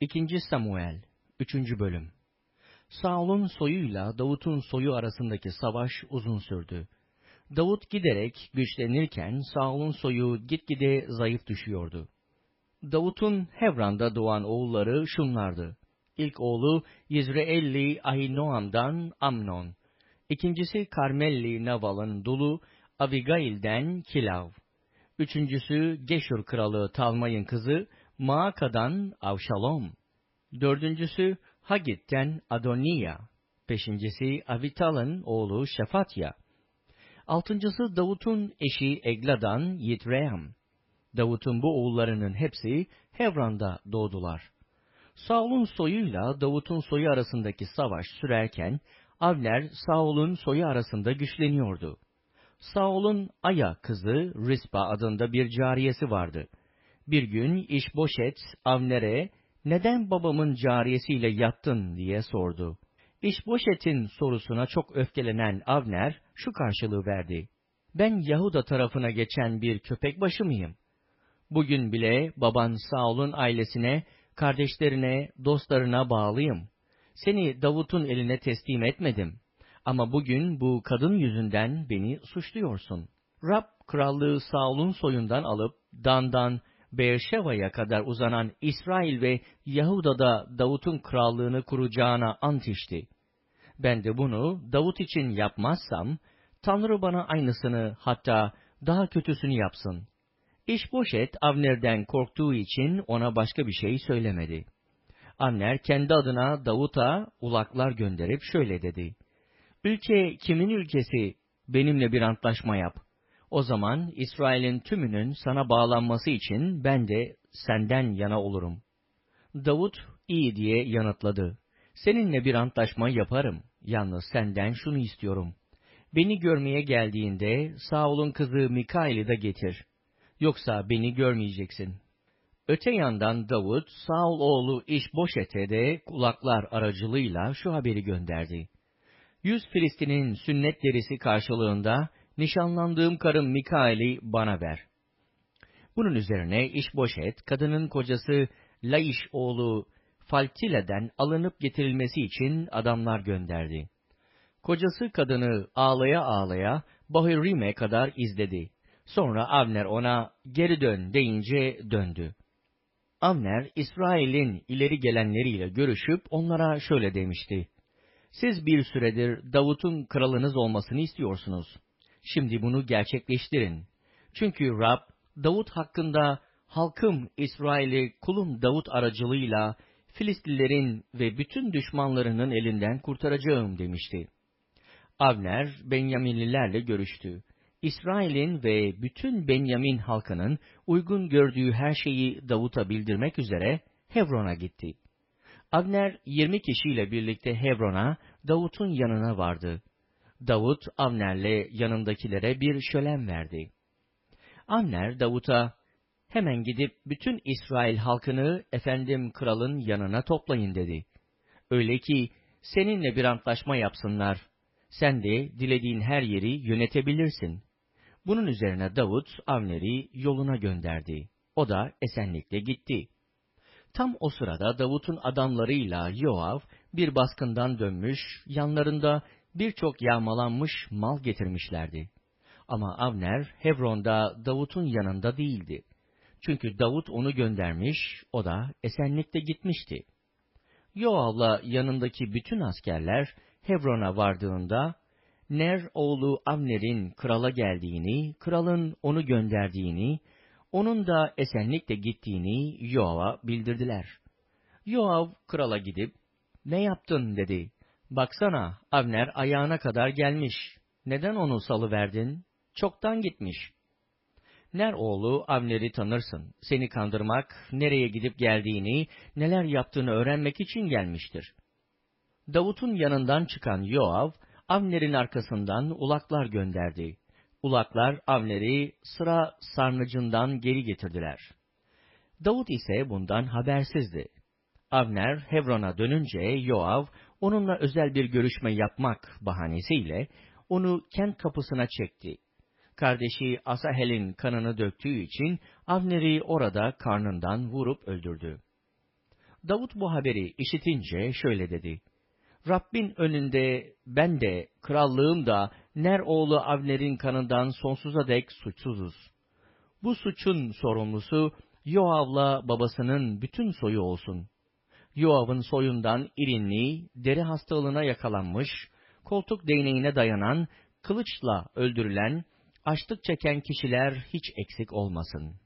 2. Samuel 3. Bölüm Saul'un soyuyla Davut'un soyu arasındaki savaş uzun sürdü. Davut giderek güçlenirken Saul'un soyu gitgide zayıf düşüyordu. Davut'un Hevran'da doğan oğulları şunlardı. İlk oğlu Yizreelli Ahinoam'dan Amnon. İkincisi Karmelli Naval'ın dulu Abigail'den Kilav. Üçüncüsü Geşur kralı Talmay'ın kızı Maaka'dan Avşalom. Dördüncüsü Hagit'ten Adoniya. Beşincisi Avital'ın oğlu Şefatya. Altıncısı Davut'un eşi Egla'dan Yitream. Davut'un bu oğullarının hepsi Hevran'da doğdular. Saul'un soyuyla Davut'un soyu arasındaki savaş sürerken, Avner Saul'un soyu arasında güçleniyordu. Saul'un Aya kızı Rispa adında bir cariyesi vardı. Bir gün İşboşet Avner'e neden babamın cariyesiyle yattın diye sordu. İşboşet'in sorusuna çok öfkelenen Avner şu karşılığı verdi. Ben Yahuda tarafına geçen bir köpek başı mıyım? Bugün bile baban Saul'un ailesine, kardeşlerine, dostlarına bağlıyım. Seni Davut'un eline teslim etmedim. Ama bugün bu kadın yüzünden beni suçluyorsun. Rab krallığı Saul'un soyundan alıp Dan'dan Beerşeva'ya kadar uzanan İsrail ve Yahuda'da Davut'un krallığını kuracağına ant içti. Ben de bunu Davut için yapmazsam, Tanrı bana aynısını hatta daha kötüsünü yapsın. İşboşet Avner'den korktuğu için ona başka bir şey söylemedi. Avner kendi adına Davut'a ulaklar gönderip şöyle dedi. Ülke kimin ülkesi? Benimle bir antlaşma yap. O zaman İsrail'in tümünün sana bağlanması için ben de senden yana olurum. Davut iyi diye yanıtladı. Seninle bir antlaşma yaparım. Yalnız senden şunu istiyorum. Beni görmeye geldiğinde Saul'un kızı Mikail'i de getir. Yoksa beni görmeyeceksin. Öte yandan Davut, Saul oğlu İşboşet'e de kulaklar aracılığıyla şu haberi gönderdi. Yüz Filistin'in sünnet derisi karşılığında nişanlandığım karım Mikail'i bana ver. Bunun üzerine İşboşet, kadının kocası Laiş oğlu Faltile'den alınıp getirilmesi için adamlar gönderdi. Kocası kadını ağlaya ağlaya Bahirim'e kadar izledi. Sonra Avner ona geri dön deyince döndü. Avner, İsrail'in ileri gelenleriyle görüşüp onlara şöyle demişti. Siz bir süredir Davut'un kralınız olmasını istiyorsunuz. Şimdi bunu gerçekleştirin. Çünkü Rab, Davut hakkında halkım İsrail'i kulum Davut aracılığıyla Filistlilerin ve bütün düşmanlarının elinden kurtaracağım demişti. Avner, Benyaminlilerle görüştü. İsrail'in ve bütün Benyamin halkının uygun gördüğü her şeyi Davut'a bildirmek üzere Hebron'a gitti. Avner 20 kişiyle birlikte Hebron'a, Davut'un yanına vardı. Davut, Avner'le yanındakilere bir şölen verdi. Avner, Davut'a, hemen gidip bütün İsrail halkını efendim kralın yanına toplayın dedi. Öyle ki seninle bir antlaşma yapsınlar. Sen de dilediğin her yeri yönetebilirsin. Bunun üzerine Davut Avner'i yoluna gönderdi. O da esenlikle gitti. Tam o sırada Davut'un adamlarıyla Yoav bir baskından dönmüş, yanlarında birçok yağmalanmış mal getirmişlerdi. Ama Avner Hebron'da Davut'un yanında değildi. Çünkü Davut onu göndermiş, o da esenlikle gitmişti. Yoav'la yanındaki bütün askerler Hebron'a vardığında, Ner oğlu Avner'in krala geldiğini, kralın onu gönderdiğini, onun da esenlikle gittiğini Yoav'a bildirdiler. Yoav krala gidip, ne yaptın dedi. Baksana, Avner ayağına kadar gelmiş. Neden onu salıverdin? Çoktan gitmiş. Ner oğlu Avner'i tanırsın. Seni kandırmak, nereye gidip geldiğini, neler yaptığını öğrenmek için gelmiştir. Davut'un yanından çıkan Yoav, Avner'in arkasından ulaklar gönderdi. Ulaklar Avner'i sıra sarnıcından geri getirdiler. Davut ise bundan habersizdi. Avner Hebron'a dönünce Yoav onunla özel bir görüşme yapmak bahanesiyle onu kent kapısına çekti. Kardeşi Asahel'in kanını döktüğü için Avner'i orada karnından vurup öldürdü. Davut bu haberi işitince şöyle dedi. Rabbin önünde ben de, krallığım da Ner oğlu Avner'in kanından sonsuza dek suçsuzuz. Bu suçun sorumlusu Yoav'la babasının bütün soyu olsun. Yoav'ın soyundan irinli, deri hastalığına yakalanmış, koltuk değneğine dayanan, kılıçla öldürülen, açlık çeken kişiler hiç eksik olmasın.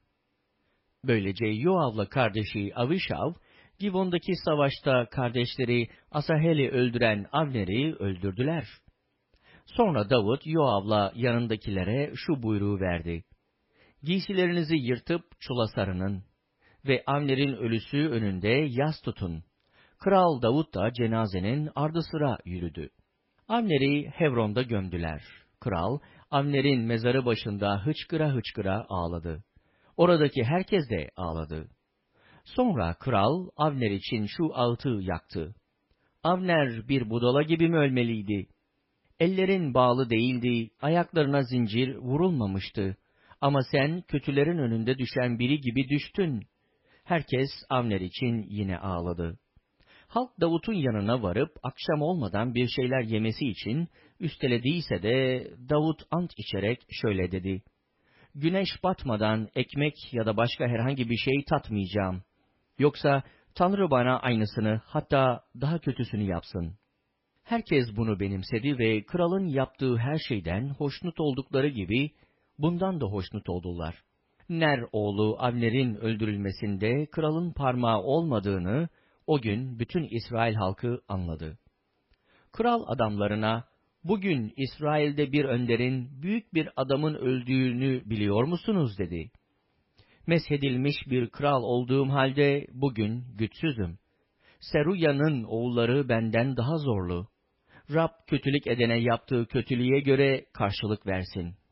Böylece Yoav'la kardeşi Avişav, Givon'daki savaşta kardeşleri Asahel'i öldüren Avner'i öldürdüler. Sonra Davut Yoav'la yanındakilere şu buyruğu verdi. Giysilerinizi yırtıp çula sarının ve Avner'in ölüsü önünde yas tutun. Kral Davut da cenazenin ardı sıra yürüdü. Avner'i Hebron'da gömdüler. Kral, Avner'in mezarı başında hıçkıra hıçkıra ağladı. Oradaki herkes de ağladı. Sonra kral Avner için şu ağıtı yaktı. Avner bir budala gibi mi ölmeliydi? Ellerin bağlı değildi, ayaklarına zincir vurulmamıştı. Ama sen kötülerin önünde düşen biri gibi düştün. Herkes Avner için yine ağladı. Halk Davut'un yanına varıp akşam olmadan bir şeyler yemesi için üstelediyse de Davut ant içerek şöyle dedi. Güneş batmadan ekmek ya da başka herhangi bir şey tatmayacağım. Yoksa Tanrı bana aynısını hatta daha kötüsünü yapsın. Herkes bunu benimsedi ve kralın yaptığı her şeyden hoşnut oldukları gibi bundan da hoşnut oldular. Ner oğlu Avner'in öldürülmesinde kralın parmağı olmadığını o gün bütün İsrail halkı anladı. Kral adamlarına, bugün İsrail'de bir önderin, büyük bir adamın öldüğünü biliyor musunuz dedi. Meshedilmiş bir kral olduğum halde bugün güçsüzüm. Seruya'nın oğulları benden daha zorlu. Rab kötülük edene yaptığı kötülüğe göre karşılık versin.''